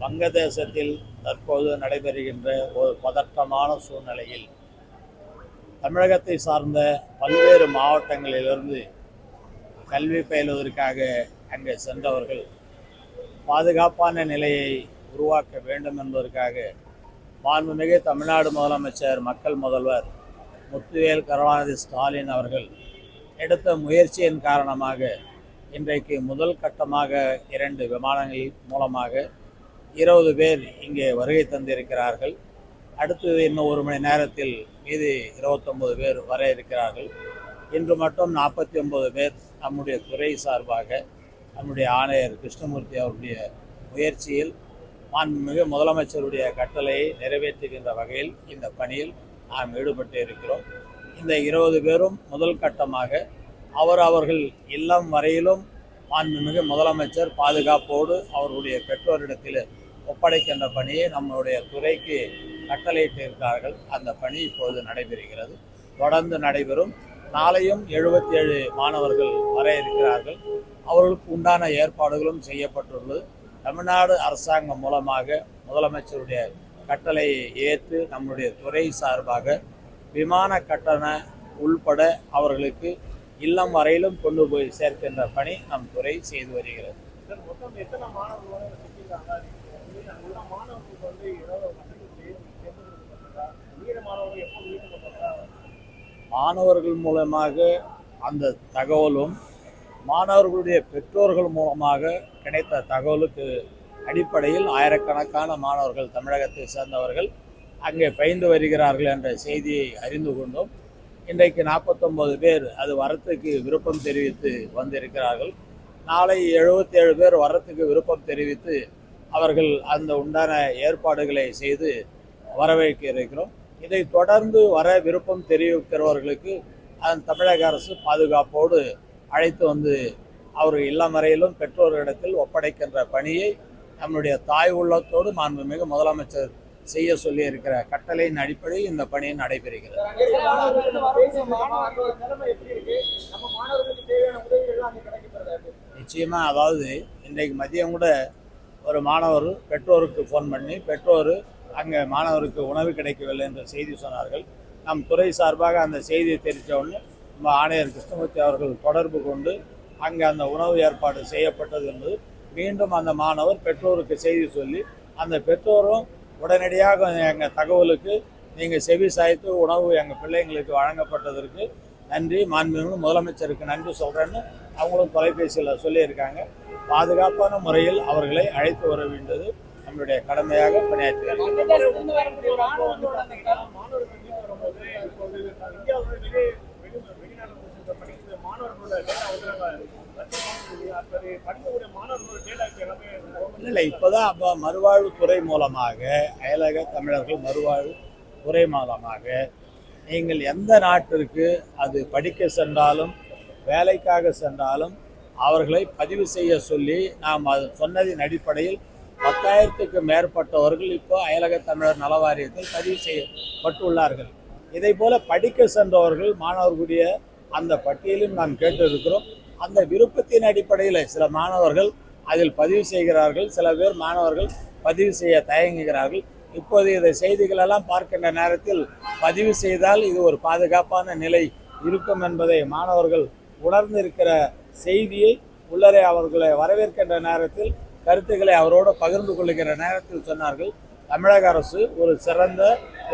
வங்கதேசத்தில் தற்போது நடைபெறுகின்ற ஒரு பதட்டமான சூழ்நிலையில் தமிழகத்தை சார்ந்த பல்வேறு மாவட்டங்களிலிருந்து கல்வி பயிலுவதற்காக அங்கே சென்றவர்கள் பாதுகாப்பான நிலையை உருவாக்க வேண்டும் என்பதற்காக மாண்புமிகு தமிழ்நாடு முதலமைச்சர் மக்கள் முதல்வர் முத்துவேல் கருணாநிதி ஸ்டாலின் அவர்கள் எடுத்த முயற்சியின் காரணமாக இன்றைக்கு முதல் கட்டமாக இரண்டு விமானங்கள் மூலமாக இருபது பேர் இங்கே வருகை தந்திருக்கிறார்கள். அடுத்தது இன்னும் ஒரு மணி நேரத்தில் மீது இருபத்தொம்பது பேர் வர இருக்கிறார்கள். இன்று மட்டும் நாற்பத்தி ஒம்பது பேர் நம்முடைய துறை சார்பாக நம்முடைய ஆணையர் கிருஷ்ணமூர்த்தி அவருடைய முயற்சியில் மாண்புமிகு முதலமைச்சருடைய கட்டளையை நிறைவேற்றுகின்ற வகையில் இந்த பணியில் நாம் ஈடுபட்டு இருக்கிறோம். இந்த இருபது பேரும் முதல் கட்டமாக அவர் அவர்கள் இல்லம் வரையிலும் மாண்புமிகு முதலமைச்சர் பாதுகாப்போடு அவர்களுடைய பெற்றோரிடத்தில் ஒப்படைக்கின்ற பணியை நம்மளுடைய துறைக்கு கட்டளையிட்டிருக்கிறார்கள். அந்த பணி இப்போது நடைபெறுகிறது. தொடர்ந்து நடைபெறும். நாளையும் எழுபத்தி ஏழு மாணவர்கள் வர இருக்கிறார்கள். அவர்களுக்கு உண்டான ஏற்பாடுகளும் செய்யப்பட்டுள்ளது. தமிழ்நாடு அரசாங்கம் மூலமாக முதலமைச்சருடைய கட்டளையை ஏற்று நம்முடைய துறை சார்பாக விமான கட்டண உள்பட அவர்களுக்கு இல்லம் வரையிலும் கொண்டு போய் சேர்க்கின்ற பணி நம் துறை செய்து வருகிறது சார் மொத்தம் எத்தனை மாணவர்கள் வந்து செஞ்சிருக்காங்க எல்லா மாணவர்களுக்கு வந்து ஏதாவது வசதி செய்து தேர்ந்தெடுக்கப்பட்டதா மீத மாணவர்கள் எப்போ வீட்டுக்கப்பட்டதா மாணவர்கள் மூலமாக அந்த தகவலும் மாணவர்களுடைய பெற்றோர்கள் மூலமாக கிடைத்த தகவலுக்கு அடிப்படையில் ஆயிரக்கணக்கான மாணவர்கள் தமிழகத்தை சேர்ந்தவர்கள் அங்கே பயின்று வருகிறார்கள் என்ற செய்தியை அறிந்து கொண்டோம். இன்றைக்கு நாற்பத்தொம்பது பேர் அது வரத்துக்கு விருப்பம் தெரிவித்து வந்திருக்கிறார்கள். நாளை எழுபத்தேழு பேர் வரத்துக்கு விருப்பம் தெரிவித்து அவர்கள் அந்த உண்டான ஏற்பாடுகளை செய்து வரவேற்க இருக்கிறோம். இதை தொடர்ந்து வர விருப்பம் தெரிவிக்கிறவர்களுக்கு அதன் தமிழக அரசு பாதுகாப்போடு அழைத்து வந்து அவர் இல்லம் வரையிலும் பெற்றோர்களிடத்தில் ஒப்படைக்கின்ற பணியை நம்முடைய தாய் உள்ளத்தோடு மாண்புமிகு முதலமைச்சர் செய்ய சொல்லி இருக்கிற கட்டளையின் அடிப்படையில் இந்த பணி நடைபெறுகிறது. நிச்சயமா நிச்சயமாக அதாவது இன்றைக்கு மதியம் கூட ஒரு மாணவர் பெற்றோருக்கு ஃபோன் பண்ணி பெற்றோர் அங்கே மாணவருக்கு உணவு கிடைக்கவில்லை என்ற செய்தி சொன்னார்கள். நம் துறை சார்பாக அந்த செய்தியை தெரிவித்தவுடனே நம்ம ஆணையர் கிருஷ்ணமூர்த்தி அவர்கள் தொடர்பு கொண்டு அங்கே அந்த உணவு ஏற்பாடு செய்யப்பட்டது என்பது மீண்டும் அந்த மாணவர் பெற்றோருக்கு செய்தி சொல்லி அந்த பெற்றோரும் உடனடியாக எங்கள் தகவலுக்கு நீங்கள் செவி சாய்த்து உணவு எங்கள் பிள்ளைங்களுக்கு வழங்கப்பட்டதற்கு நன்றி. மாண்புமிகு முதலமைச்சருக்கு நன்றி சொல்கிறேன்னு அவங்களும் தொலைபேசியில் சொல்லியிருக்காங்க. பாதுகாப்பான முறையில் அவர்களை அழைத்து வர வேண்டியது நம்மளுடைய கடமையாக பணியாற்றுகிறார்கள். மாணவர்கள் இப்போ இல்லை இப்போதான் அப்போ மூலமாக அயலக தமிழர்கள் மறுவாழ்வு துறை மூலமாக நீங்கள் எந்த நாட்டிற்கு அது படிக்க சென்றாலும் வேலைக்காக சென்றாலும் அவர்களை பதிவு செய்ய சொல்லி நாம் அது சொன்னதின் அடிப்படையில் பத்தாயிரத்துக்கு மேற்பட்டவர்கள் இப்போ அயலக தமிழர் நல வாரியத்தில் பதிவு செய்யப்பட்டுள்ளார்கள். இதை போல படிக்க சென்றவர்கள் மாணவர்களுடைய அந்த பட்டியலும் நாம் கேட்டிருக்கிறோம். அந்த விருப்பத்தின் அடிப்படையில் சில மாணவர்கள் அதில் பதிவு செய்கிறார்கள். சில பேர் மாணவர்கள் பதிவு செய்ய தயங்குகிறார்கள். இப்போது இதை செய்திகளெல்லாம் பார்க்கின்ற நேரத்தில் பதிவு செய்தால் இது ஒரு பாதுகாப்பான நிலை இருக்கும் என்பதை மாணவர்கள் உணர்ந்திருக்கிற செய்தியை உள்ளரை அவர்களை வரவேற்கின்ற நேரத்தில் கருத்துக்களை அவரோடு பகிர்ந்து கொள்ளுகிற நேரத்தில் சொன்னார்கள். தமிழக அரசு ஒரு சிறந்த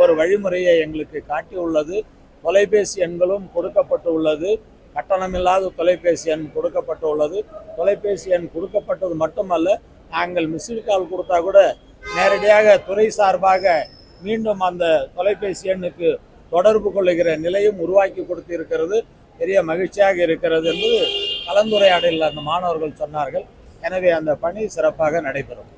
ஒரு வழிமுறையை எங்களுக்கு காட்டியுள்ளது. தொலைபேசி எண்களும் கொடுக்கப்பட்டு உள்ளது கட்டணமில்லாத தொலைபேசி எண் கொடுக்கப்பட்டு உள்ளது தொலைபேசி எண் கொடுக்கப்பட்டது மட்டுமல்ல நாங்கள் மிஸ்டு கால் கொடுத்தா கூட நேரடியாக துறை சார்பாக மீண்டும் அந்த தொலைபேசி எண்ணுக்கு தொடர்பு கொள்ளுகிற நிலையும் உருவாக்கி கொடுத்திருக்கிறது. பெரிய மகிழ்ச்சியாக இருக்கிறது என்று கலந்துரையாடலில் அந்த மாணவர்கள் சொன்னார்கள். எனவே அந்த பணி சிறப்பாக நடைபெறும்.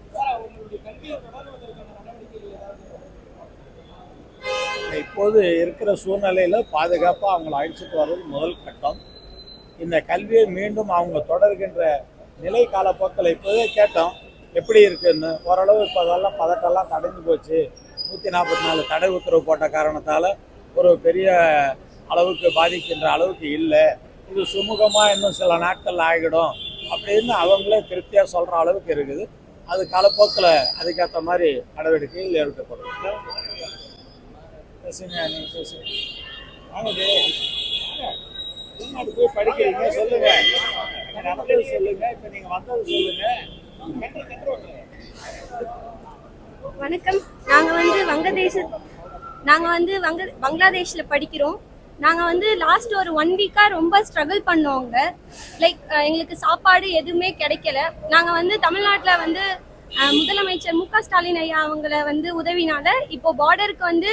இப்போது இருக்கிற சூழ்நிலையில் பாதுகாப்பாக அவங்கள அழைச்சிட்டு வர்றது முதல் கட்டம். இந்த கல்வியை மீண்டும் அவங்க தொடர்கின்ற நிலை காலப்போக்கில் இப்போதே கேட்டோம் எப்படி இருக்குன்னு. ஓரளவு இப்போ அதெல்லாம் பதட்டெல்லாம் தடைஞ்சு போச்சு. நூற்றி நாற்பத்தி நாலு தடை உத்தரவு போட்ட காரணத்தால் ஒரு பெரிய அளவுக்கு பாதிக்கின்ற அளவுக்கு இல்லை. இது சுமூகமாக இன்னும் சில நாட்கள் ஆகிடும். அப்படின்னு அவங்களே திருப்தியாக சொல்கிற அளவுக்கு இருக்குது. அது காலப்போக்கில் அதுக்கேற்ற மாதிரி நடவடிக்கைகள் எடுக்கப்படும். வெளிநாடு போய் படிக்கிறீங்க சொல்லுங்க. அங்க நடந்தது சொல்லுங்க இப்ப நீங்க வந்தது சொல்லுங்க. வணக்கம். நாங்கள் வந்து வங்கதேச நாங்கள் வந்து வங்க பங்களாதேஷில் படிக்கிறோம். நாங்கள் வந்து லாஸ்ட் ஒரு ஒன் வீக்காக ரொம்ப ஸ்ட்ரகிள் பண்ணோங்க லைக் எங்களுக்கு சாப்பாடு எதுவுமே கிடைக்கல. நாங்கள் வந்து தமிழ்நாட்டில் வந்து முதலமைச்சர் மு க ஸ்டாலின் ஐயா அவங்கள வந்து உதவினால இப்போ பார்டருக்கு வந்து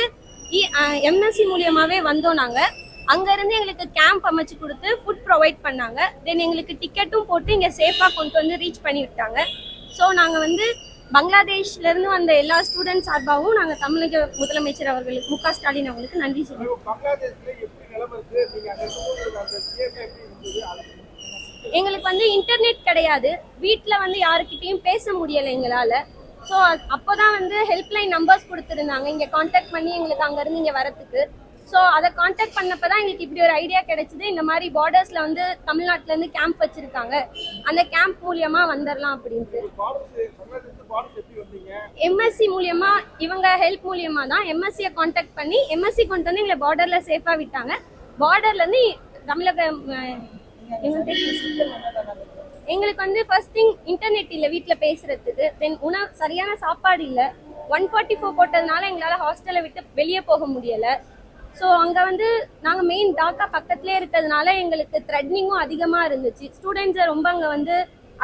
எம்எஸ்சி மூலியமாகவே வந்தோம் நாங்கள் அங்கேருந்து எங்களுக்கு கேம்ப் அமைச்சு கொடுத்து ஃபுட் ப்ரொவைட் பண்ணாங்க. தென் எங்களுக்கு டிக்கெட்டும் போட்டு இங்கே சேஃபாக கொண்டு வந்து ரீச் பண்ணி விட்டாங்க. ஸோ நாங்கள் வந்து பங்களாதேஷ்லேருந்து வந்த எல்லா ஸ்டூடெண்ட் சார்பாகவும் நாங்கள் தமிழக முதலமைச்சர் அவர்களுக்கு மு க ஸ்டாலின் அவர்களுக்கு நன்றி சொல்லுவோம் எங்களுக்கு வந்து இன்டர்நெட் கிடையாது. வீட்டில் வந்து யாருக்கிட்டையும் பேச முடியலை எங்களால். ஸோ அப்போதான் வந்து ஹெல்ப்லைன் நம்பர்ஸ் கொடுத்துருந்தாங்க. இங்கே காண்டாக்ட் பண்ணி எங்களுக்கு அங்கேருந்து இங்கே வரத்துக்கு. ஸோ அதை காண்டாக்ட் பண்ணப்போ தான் எங்களுக்கு இப்படி ஒரு ஐடியா கிடைச்சிது. இந்த மாதிரி பார்டர்ஸில் வந்து தமிழ்நாட்டிலேருந்து கேம்ப் வச்சுருக்காங்க. அந்த கேம்ப் மூலியமாக வந்துடலாம் அப்படின்ட்டு. எம்எஸ்சி மூலியமா இவங்க ஹெல்ப் மூலியமா தான் எம்எஸ்சியை காண்டாக்ட் பண்ணி எம்எஸ்சி கொண்டு வந்து எங்களை பார்டர்ல சேஃபா விட்டாங்க. பார்டர்ல இருந்து தமிழக எங்களுக்கு வந்து ஃபர்ஸ்ட் திங் இன்டர்நெட் இல்லை வீட்டில் பேசுறதுக்கு. தென் உணவு சரியான சாப்பாடு இல்லை. ஒன் ஃபார்ட்டி ஃபோர் போட்டதுனால எங்களால் ஹாஸ்டலை விட்டு வெளியே போக முடியலை. ஸோ அங்கே வந்து நாங்கள் மெயின் டாக்கா பக்கத்துலேயே இருக்கிறதுனால எங்களுக்கு த்ரெட்னிங்கும் அதிகமாக இருந்துச்சு. ஸ்டூடெண்ட்ஸை ரொம்ப அங்கே வந்து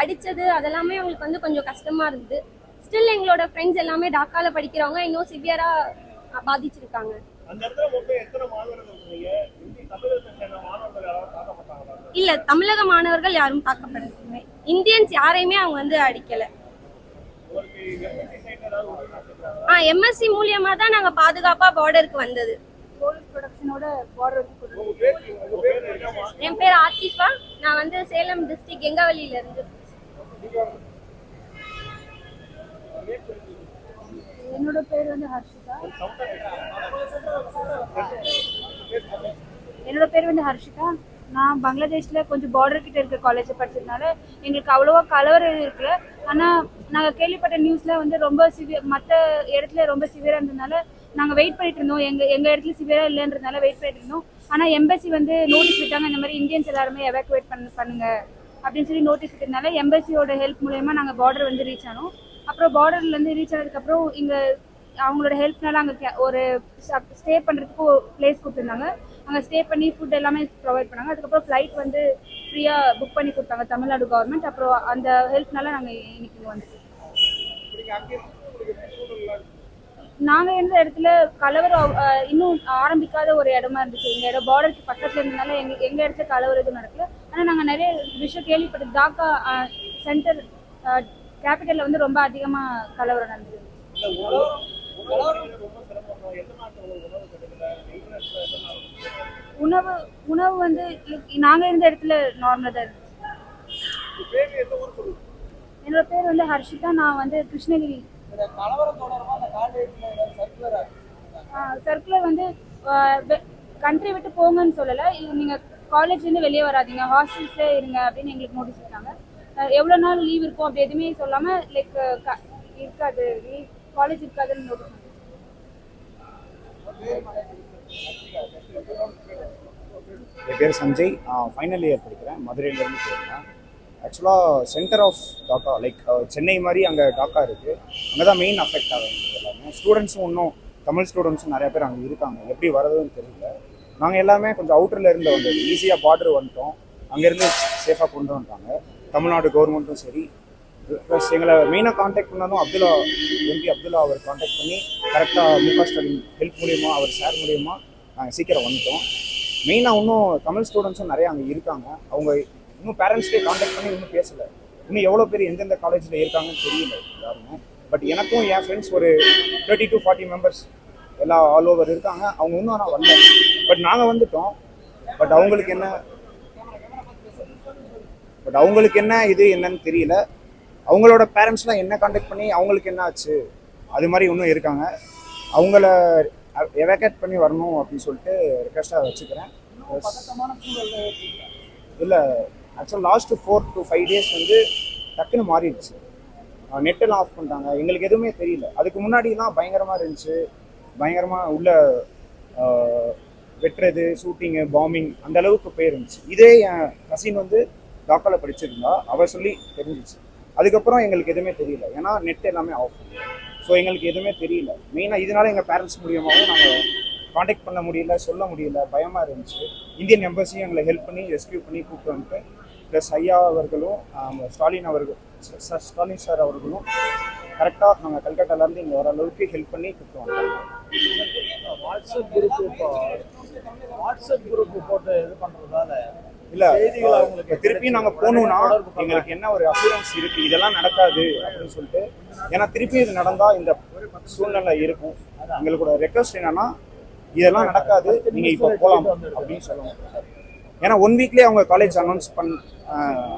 அடித்தது அதெல்லாமே அவங்களுக்கு வந்து கொஞ்சம் கஷ்டமாக இருந்தது. ஸ்டில் எங்களோட ஃப்ரெண்ட்ஸ் எல்லாமே டாக்காவில் படிக்கிறவங்க இன்னும் சிவியராக பாதிச்சிருக்காங்க. இல்லை தமிழக மாணவர்கள் யாரும் தாக்கப்படவில்லை. இந்தியன்ஸ் யாரையுமே அவங்க வந்து அடிக்கலை? ஆ எம்எஸ்சி மூலியமாக தான் நாங்கள் பாதுகாப்பாக பார்டருக்கு வந்தது. என் பேர் ஆத்திஃபா. நான் வந்து சேலம் டிஸ்ட்ரிக்ட் எங்கவழியில இருந்து. என்னோட பேர் வந்து ஹர்ஷிதா? என்னோட பேர் வந்து ஹர்ஷிதா. நான் பங்களாதேஷ்ல கொஞ்சம் பார்டர் கிட்ட இருக்க காலேஜ் படிச்சதுனால எங்களுக்கு அவ்வளோவா கலவர இருக்குல்ல ஆனால் நாங்கள் கேள்விப்பட்ட நியூஸ்ல வந்து ரொம்ப சிவியர் மற்ற இடத்துல ரொம்ப சிவியராக இருந்ததுனால நாங்கள் வெயிட் பண்ணிட்டு இருந்தோம். எங்கள் எங்கள் இடத்துல சிவியராக இல்லைன்றதுனால வெயிட் பண்ணிட்டு இருந்தோம். ஆனால் எம்பசி வந்து நோட்டீஸ் விட்டாங்க இந்த மாதிரி இந்தியன்ஸ் எல்லாருமே எவாக்குவேட் பண்ண பண்ணுங்க அப்படின்னு சொல்லி நோட்டீஸ் விட்டதுனால எம்பசியோட ஹெல்ப் மூலயமா நாங்கள் பார்டர் வந்து ரீச் ஆனோம். அப்புறம் பார்டர்ல இருந்து ரீச் ஆனதுக்கப்புறம் இங்கே அவங்களோட ஹெல்ப்னால அங்கே ஒரு ஸ்டே பண்ணுறதுக்கு பிளேஸ் கொடுத்துருந்தாங்க. அங்கே ஸ்டே பண்ணி ஃபுட் எல்லாமே ப்ரொவைட் பண்ணாங்க. அதுக்கப்புறம் ஃப்ளைட் வந்து ஃப்ரீயாக புக் பண்ணி கொடுத்தாங்க தமிழ்நாடு கவர்மெண்ட் அப்புறம் அந்த ஹெல்ப்னால நாங்கள் இன்னைக்கு இங்கே நாங்கள் இருந்த இடத்துல கலவரம் இன்னும் ஆரம்பிக்காத ஒரு இடமா இருந்துச்சு. எங்கள் இடம் பார்டருக்கு பக்கத்தில் இருந்தனால எங்கள் எங்கள் இடத்துல கலவரம் எதுவும் நடக்கல. ஆனால் நாங்கள் நிறைய விஷயம் கேள்விப்பட்டது. டாக்கா சென்டர் கேபிட்டலில் வந்து ரொம்ப அதிகமாக கலவரம் நடந்தது. உணவு உணவு வந்து நாங்கள் இருந்த இடத்துல நார்மலாக தான் இருந்துச்சு. என்னோட பேர் வந்து ஹர்ஷிதா. நான் வந்து கிருஷ்ணகிரி. சர்க்குலர் வந்து கண்ட்ரி விட்டு போங்கன்னு சொல்லலை. நீங்கள் காலேஜ்லேருந்து வெளியே வராதீங்க. ஹாஸ்டல்ஸே இருங்க அப்படின்னு எங்களுக்கு நோட்டீஸ் விட்டாங்க எவ்வளோ நாள் லீவ் இருக்கும் அப்படி எதுவுமே சொல்லாமல் லைக் இருக்காது. லீவ் காலேஜ் இருக்காதுன்னு நோட்டீஸ் என் பேர் சஞ்சய். ஃபைனல் இயர் படிக்கிறேன். மதுரையிலேருந்து போயிருந்தேன். ஆக்சுவலாக centre of Dhaka like Chennai மாதிரி அங்கே டாக்கா இருக்குது அங்கே தான் மெயின் அஃபெக்ட் ஆகுது எல்லாமே. ஸ்டூடெண்ட்ஸும் இன்னும் தமிழ் ஸ்டூடெண்ட்ஸும் நிறைய பேர் அங்கே இருக்காங்க. எப்படி வரதுன்னு தெரியல. நாங்கள் எல்லாமே கொஞ்சம் அவுட்டரில் இருந்து வந்தது ஈஸியாக பார்டர் வந்துட்டோம். அங்கேருந்து சேஃபாக கொண்டு வந்துட்டாங்க. தமிழ்நாடு கவர்மெண்ட்டும் சரி ப்ளஸ் எங்களை மெயினாக காண்டாக்ட் பண்ணாலும் அப்துல்லா எம்பி அப்துல்லா அவர் காண்டாக்ட் பண்ணி கரெக்டாக முக ஸ்டாலின் ஹெல்ப் மூலியமா அவர் சார் மூலியமாக நாங்கள் சீக்கிரம் வந்துட்டோம். மெயினாக இன்னும் தமிழ் ஸ்டூடெண்ட்ஸும் நிறைய அங்கே இருக்காங்க. அவங்க இன்னும் பேரண்ட்ஸ்க்கே காண்டாக்ட் பண்ணி இன்னும் பேசலை. இன்னும் எவ்வளோ பேர் எந்தெந்த காலேஜில் இருக்காங்கன்னு தெரியல யாருமே பட் எனக்கும் என் ஃப்ரெண்ட்ஸ் ஒரு தேர்ட்டி டு ஃபார்ட்டி மெம்பர்ஸ் எல்லா ஆல் ஓவர் இருக்காங்க. அவங்க இன்னும் ஆனால் வரல. பட் நாங்கள் வந்துட்டோம். பட் அவங்களுக்கு என்ன? பட் அவங்களுக்கு என்ன இது என்னன்னு தெரியல. அவங்களோட பேரண்ட்ஸ்லாம் என்ன காண்டாக்ட் பண்ணி அவங்களுக்கு என்ன ஆச்சு? அது மாதிரி இன்னும் இருக்காங்க. அவங்கள எவாக்கேட் பண்ணி வரணும் அப்படின்னு சொல்லிட்டு ரெக்வஸ்ட்டாக வச்சுக்கிறேன். இல்லை ஆக்சுவலாக last four to five days வந்து டக்குன்னு மாறிடுச்சு. நெட்டெல்லாம் ஆஃப் பண்ணிட்டாங்க. எங்களுக்கு எதுவுமே தெரியல. அதுக்கு முன்னாடிலாம் பயங்கரமாக இருந்துச்சு. பயங்கரமாக உள்ள வெட்டுறது ஷூட்டிங்கு பாம்பிங் அந்த அளவுக்கு போயிருந்துச்சு. இதே என் கசின் வந்து டாக்காவில் படிச்சிருந்தா. அவர் சொல்லி தெரிஞ்சிச்சு. அதுக்கப்புறம் எங்களுக்கு எதுவுமே தெரியல. ஏன்னா நெட் எல்லாமே ஆஃப் ஸோ எங்களுக்கு எதுவுமே தெரியல. மெயினாக இதனால எங்கள் பேரண்ட்ஸ் மூலியமாகவும் நாங்கள் காண்டாக்ட் பண்ண முடியல சொல்ல முடியல. பயமாக இருந்துச்சு. இந்தியன் எம்பசியும் எங்களை ஹெல்ப் பண்ணி ரெஸ்கியூ பண்ணி கூப்பிட்டு வந்துட்டு ப்ளஸ் ஐயா அவர்களும் ஸ்டாலின் அவர்கள் சார் ஸ்டாலின் சார் அவர்களும் கரெக்டாக நாங்கள் கல்கட்டாலேருந்து இங்கே வர அளவுக்கு ஹெல்ப் பண்ணி கூப்பிட்டு வந்தோம் வாட்ஸ்அப் குரூப் இப்போ வாட்ஸ்அப் குரூப் போட்டு இது பண்ணுறதால இல்ல திருப்பி நாங்க போகணும்னா எங்களுக்கு என்ன ஒரு அசூரன்ஸ் இருக்கு? இதெல்லாம் நடக்காது அப்படின்னு சொல்லிட்டு ஏன்னா திருப்பி இது நடந்தா இந்த சூழ்நிலை இருக்கும். எங்களோட ரெக்வஸ்ட் என்னன்னா இதெல்லாம் நடக்காது நீங்க இப்ப போலாம் அப்படின்னு சொல்லணும் ஏன்னா ஒன் வீக்லயே அவங்க காலேஜ் அனௌன்ஸ் பண்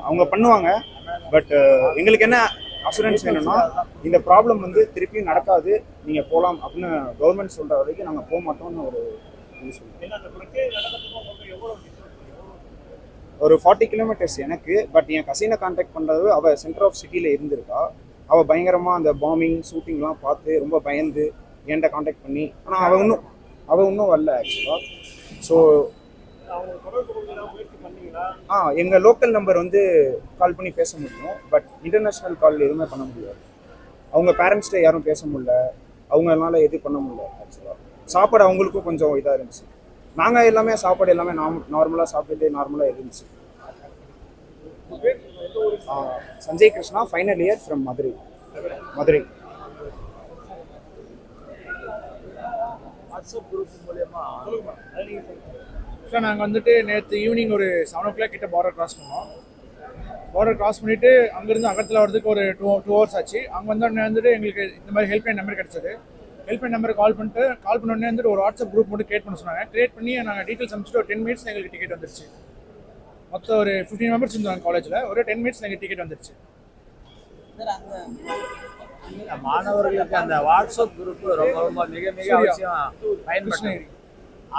அவங்க பண்ணுவாங்க. பட் எங்களுக்கு என்ன அசூரன்ஸ் வேணும்னா இந்த ப்ராப்ளம் வந்து திருப்பி நடக்காது நீங்க போலாம் அப்படின்னு கவர்மெண்ட் சொல்ற வரைக்கும் நாங்க போக மாட்டோம்னு ஒரு இது சொல்லுவோம். ஒரு ஃபார்ட்டி கிலோமீட்டர்ஸ் எனக்கு பட் என் கசினை காண்டாக்ட் பண்ணுறது அவள் சென்டர் ஆஃப் சிட்டியில் இருந்திருக்கா. அவள் பயங்கரமாக அந்த பாம்பிங் ஷூட்டிங்லாம் பார்த்து ரொம்ப பயந்து என்கிட்ட காண்டாக்ட் பண்ணி ஆனால் அவள் இன்னும் அவள் இன்னும் வரல ஆக்சுவலாக ஸோ ஆ எங்கள் லோக்கல் நம்பர் வந்து கால் பண்ணி பேச முடியும் பட் இன்டர்நேஷ்னல் கால் எதுவுமே பண்ண முடியாது. அவங்க பேரண்ட்ஸ்கிட்ட யாரும் பேச முடியல அவங்களால எதுவும் பண்ண முடியல ஆக்சுவலாக சாப்பாடு அவங்களுக்கும் கொஞ்சம் இதாக இருந்துச்சு. நாங்கள் எல்லாமே சாப்பாடு எல்லாமே நார்ம் நார்மலாக சாப்பிட்டுட்டு நார்மலாக இருந்துச்சு Sanjay Krishna final year from Madurai. Madurai. WhatsApp sir நாங்கள் வந்துட்டு நேற்று ஈவினிங் ஒரு செவன் ஓ கிளாக் கிட்ட பார்டர் கிராஸ் பண்ணோம். பார்டர் கிராஸ் பண்ணிவிட்டு அங்கேருந்து அகத்தில் வரதுக்கு ஒரு டூ டூ ஹவர்ஸ் ஆச்சு. அங்கே வந்தோடனே வந்துட்டு எங்களுக்கு இந்த மாதிரி ஹெல்ப்லைன் நம்பர் கிடச்சிது. ஹெல்ப்லைன் நம்பர் கால் பண்ணிட்டு கால் பண்ண உடனே வந்துட்டு ஒரு வாட்ஸ்அப் குரூப் மட்டும் கிரியேட் பண்ண சொன்னாங்க. கிரியேட் பண்ணி நாங்கள் டீட்டெயில்ஸ் அனுப்பிச்சிட்டு ஒரு டென் மினிட்ஸ் எங்களுக்கு டிக்கெட் வந்துருச்சு. மொத்தம் ஒரு ஃபிஃப்டீன் மெம்பர்ஸ் இருந்தாங்க காலேஜில் ஒரு டென் மினிட்ஸ் எங்களுக்கு டிக்கெட் வந்துருச்சு. மாணவர்களுக்கு அந்த வாட்ஸ்அப் குரூப் ரொம்ப ரொம்ப மிக மிக. அவசியம் பயன்படுது கிருஷ்ணகிரி.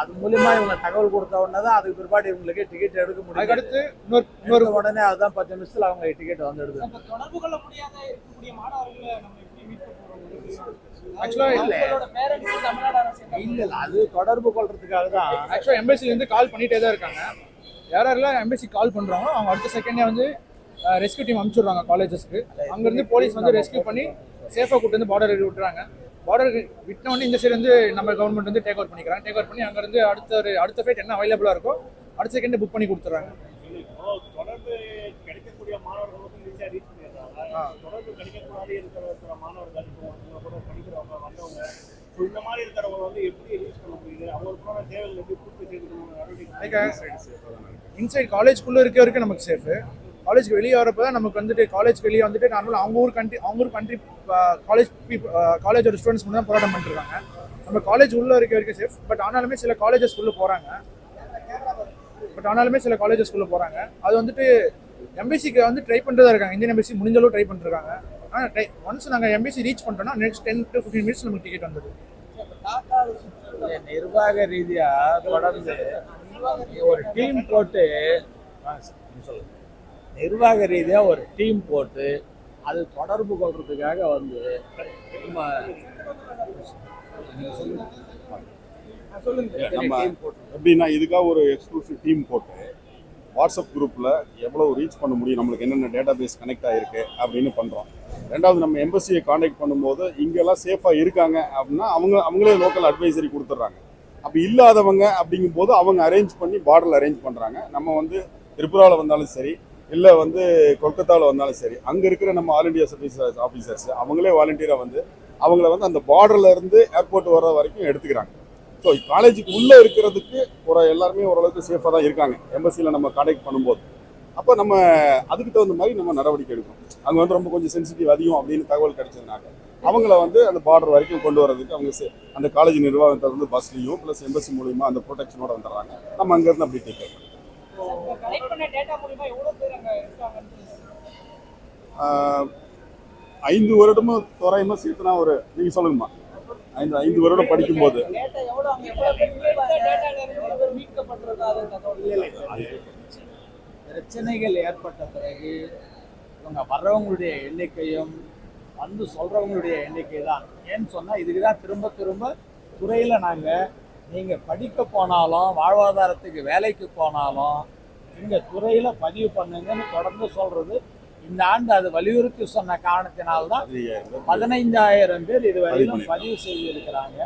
அது மூலியமா இவங்க தகவல் கொடுத்த உடனே தான் அதுக்கு பிற்பாடு இவங்களுக்கு டிக்கெட் எடுக்க முடியும் அதுக்கடுத்து இன்னொரு இன்னொரு இன்னொரு உடனே அதுதான் பத்து நிமிஷத்துல அவங்க டிக்கெட் வந்துடுது தொடர்பு கொள்ள முடியாத இருக்கக்கூடிய மாணவர்களை ஆக்சுவலாக இல்ல. இல்ல இல்ல அது தொடர்பு கொள்றதுக்காக தான். ஆக்சுவலாக எம்பசிலேருந்து கால் பண்ணிட்டே தான் இருக்காங்க. யார் யாரெல்லாம் எம்பசி கால் பண்ணுறாங்களோ அவங்க அடுத்த செகண்டே வந்து ரெஸ்கியூ டீம் அனுப்பிச்சுடுறாங்க காலேஜஸ்க்கு அங்கேருந்து போலீஸ் வந்து ரெஸ்கியூ பண்ணி சேஃபாக கூட்டு வந்து பார்டர் விட்டுறாங்க. பார்டர் விட்ட உடனே இந்த சைடு வந்து நம்ம கவர்மெண்ட் வந்து டேக் ஓவர் பண்ணிக்கிறாங்க. டேக் ஓவர் பண்ணி அங்கேருந்து அடுத்த ஒரு அடுத்த ஃபைட் என்ன அவைலபிளாக இருக்கோ அடுத்த செகண்ட் புக் பண்ணி கொடுத்துட்றாங்க. தொடர்பு கிடைக்கக்கூடிய மாணவர்களுக்கு ஈஸியாக ரீச் பண்ணிடுறாங்க. தொடர்பு கிடைக்கக்கூடாது இருக்கிற மாணவர்கள் இப்போ கூட படிக்கிறவங்க வந்தவங்க. ஸோ இந்த மாதிரி இருக்கிறவங்க வந்து எப்படி யூஸ் பண்ண முடியுது? அவங்களுக்கான தேவைகள் எப்படி பூர்த்தி செய்துக்கணும் இன்சைட் காலேஜ்க்குள்ளே இருக்க வரைக்கும் நமக்கு சேஃபு காலேஜ்க்கு வெளியே வரப்போ தான் நமக்கு வந்துட்டு காலேஜ்க்கு வெளியே வந்துட்டு நார்மலாக அவங்க ஊர் கண்ட்ரி அவங்க ஊர் கண்ட்ரி காலேஜ் காலேஜோட ஸ்டூடெண்ட்ஸ் மட்டும் தான் போராட்டம் பண்ணிருக்காங்க. நம்ம காலேஜ் உள்ளே இருக்க வரைக்கும் சேஃப் பட் ஆனாலுமே சில காலேஜஸ் காலேஜஸ்குள்ளே போகிறாங்க பட் ஆனாலுமே சில காலேஜஸ்குள்ளே போகிறாங்க அது வந்துட்டு எம்பிசிக்கு வந்து ட்ரை பண்ணுறதா இருக்காங்க. இந்தியன் எம்பிசி முடிஞ்சளவு ட்ரை பண்ணிருக்காங்க ஒன்ஸ் நாங்கள் எம்பிசி ரீச் பண்ணிட்டோம்னா next ten to fifteen minutes நமக்கு டிக்கெட் இல்ல, நிர்வாக ரீதியா தொடர்ந்து ஒரு டீம் போட்டு ஆ, சொல்லுங்க. நிர்வாக ரீதியா ஒரு டீம் போட்டு அது தொடர்பு கொள்றதுக்காக வந்து நம்ம நம்ம டீம் போட்டு. எப்படின்னா இதுக்காக ஒரு எக்ஸ்க்ளூசிவ் டீம் போட்டு வாட்ஸ்அப் குரூப்பில் எவ்வளோ ரீச் பண்ண முடியும் நம்மளுக்கு என்னென்ன டேட்டா பேஸ் கனெக்ட் ஆகிருக்கு அப்படின்னு பண்ணுறோம் ரெண்டாவது நம்ம எம்பசியை காண்டாக்ட் பண்ணும்போது இங்கெல்லாம் சேஃபாக இருக்காங்க அப்படின்னா அவங்க அவங்களே லோக்கல் அட்வைசரி கொடுத்துட்றாங்க. அப்படி இல்லாதவங்க அப்படிங்கும்போது அவங்க அரேஞ்ச் பண்ணி பார்டரில் அரேஞ்ச் பண்ணுறாங்க நம்ம வந்து திரிபுராவில் வந்தாலும் சரி இல்லை வந்து கொல்கத்தாவில் வந்தாலும் சரி அங்கே இருக்கிற நம்ம ஆல் இண்டியா சர்வீஸ் ஆஃபீஸர்ஸ் அவங்களே வாலண்டியராக வந்து அவங்கள வந்து அந்த பார்டர்லேருந்து ஏர்போர்ட் வர்ற வரைக்கும் எடுத்துக்கிறாங்க. ஸோ காலேஜுக்கு உள்ளே இருக்கிறதுக்கு ஒரு எல்லாருமே ஓரளவுக்கு சேஃபாக தான் இருக்காங்க. எம்பசியில் நம்ம காண்டாக்ட் பண்ணும்போது. அப்போ நம்ம அதுக்கு தகுந்த மாதிரி நம்ம நடவடிக்கை எடுக்கணும். அங்கே வந்து ரொம்ப கொஞ்சம் சென்சிட்டிவ் அதிகம் அப்படின்னு தகவல் கிடைச்சதுனால அவங்கள வந்து அந்த பார்டர் வரைக்கும் கொண்டு வரதுக்கு அவங்க அந்த காலேஜ் நிர்வாகத்தை வந்து பஸ்லையும் ப்ளஸ் எம்பசி மூலியமா அந்த ப்ரொடெக்ஷனோட வந்துடுறாங்க. நம்ம அங்கேருந்து அப்படி டேக் கேர் ஐந்து வருடமும் தோராயமாக சேர்த்துனா ஒரு நீங்கள் சொல்லுங்கம்மா. ஐந்து ஐந்து வருடம் படிக்கும்போது. பிரச்சனைகள் ஏற்பட்ட பிறகு இவங்க வர்றவங்களுடைய எண்ணிக்கையும் வந்து சொல்கிறவங்களுடைய எண்ணிக்கை தான் ஏன்னு சொன்னால் இதுக்கு தான் திரும்ப திரும்ப துறையில் நாங்கள் நீங்கள் படிக்க போனாலும் வாழ்வாதாரத்துக்கு வேலைக்கு போனாலும் இந்த துறையில் பதிவு பண்ணுங்கன்னு தொடர்ந்து சொல்கிறது இந்த ஆண்டு அது வலியுறுத்தி சொன்ன காரணத்தினால்தான் பதினைஞ்சாயிரம் பேர். இதுவரையிலும் பதிவு பதிவு செய்திருக்கிறாங்க.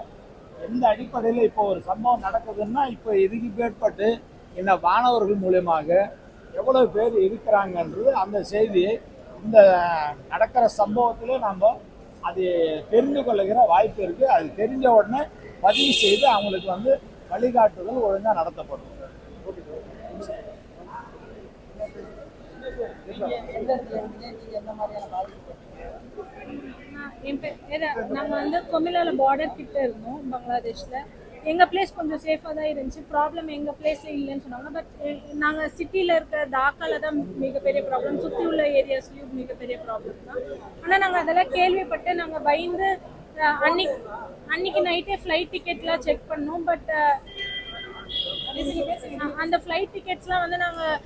எந்த அடிப்படையில் இப்போ ஒரு சம்பவம் நடக்குதுன்னா இப்போ இதுக்கு மேற்பட்டு இந்த மாணவர்கள் மூலியமாக எவ்வளவு பேர் இருக்கிறாங்கன்றது அந்த செய்தியை இந்த நடக்கிற சம்பவத்தில் நம்ம அது தெரிந்து கொள்ளுகிற வாய்ப்பு இருக்குது அது தெரிஞ்ச உடனே பதிவு செய்து அவங்களுக்கு வந்து வழிகாட்டுதல் ஒழுங்காக நடத்தப்படும். எந்த மாதிரியான என் பேர் நம்ம நாங்க வந்து கொமிலால பார்டர் கிட்ட இருந்தோம் பங்களாதேஷ்ல. எங்கள் பிளேஸ் கொஞ்சம் சேஃபாக தான் இருந்துச்சு. ப்ராப்ளம் எங்கள் பிளேஸில் இல்லைன்னு சொன்னாங்க. பட் நாங்கள் சிட்டியில் இருக்கிற தாக்கால தான் மிகப்பெரிய ப்ராப்ளம் சுற்றி உள்ள ஏரியாஸ்லேயும் மிகப்பெரிய ப்ராப்ளம் தான். ஆனால் நாங்கள் அதெல்லாம் கேள்விப்பட்டு நாங்கள் பயந்து அன்னைக்கு அன்னைக்கு நைட்டே ஃப்ளைட் டிக்கெட்லாம் செக் பண்ணோம். பட் அந்த ஃப்ளைட் டிக்கெட்ஸ்லாம் வந்து நாங்கள்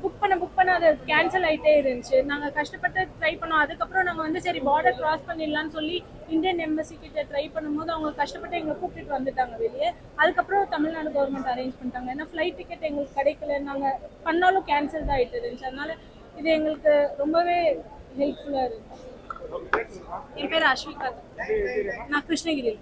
புக் பண்ண புக் பண்ண அது கேன்சல் ஆகிட்டே இருந்துச்சு. நாங்கள் கஷ்டப்பட்டு ட்ரை பண்ணோம். அதுக்கப்புறம் நாங்கள் வந்து சரி பார்டர் கிராஸ் பண்ணிடலாம்னு சொல்லி இந்தியன் எம்பசி கிட்ட ட்ரை பண்ணும்போது அவங்க கஷ்டப்பட்டு எங்களை கூப்பிட்டுட்டு வந்துட்டாங்க வெளியே. அதுக்கப்புறம் தமிழ்நாடு கவர்மெண்ட் அரேஞ்ச் பண்ணிட்டாங்க. ஏன்னா ஃப்ளைட் டிக்கெட் எங்களுக்கு கிடைக்கல. நாங்கள் பண்ணாலும் கேன்சல் தான் ஆகிட்டு இருந்துச்சு. அதனால இது எங்களுக்கு ரொம்பவே ஹெல்ப்ஃபுல்லாக இருக்கு என் பேர் அஸ்விகா. நான் கிருஷ்ணகிரி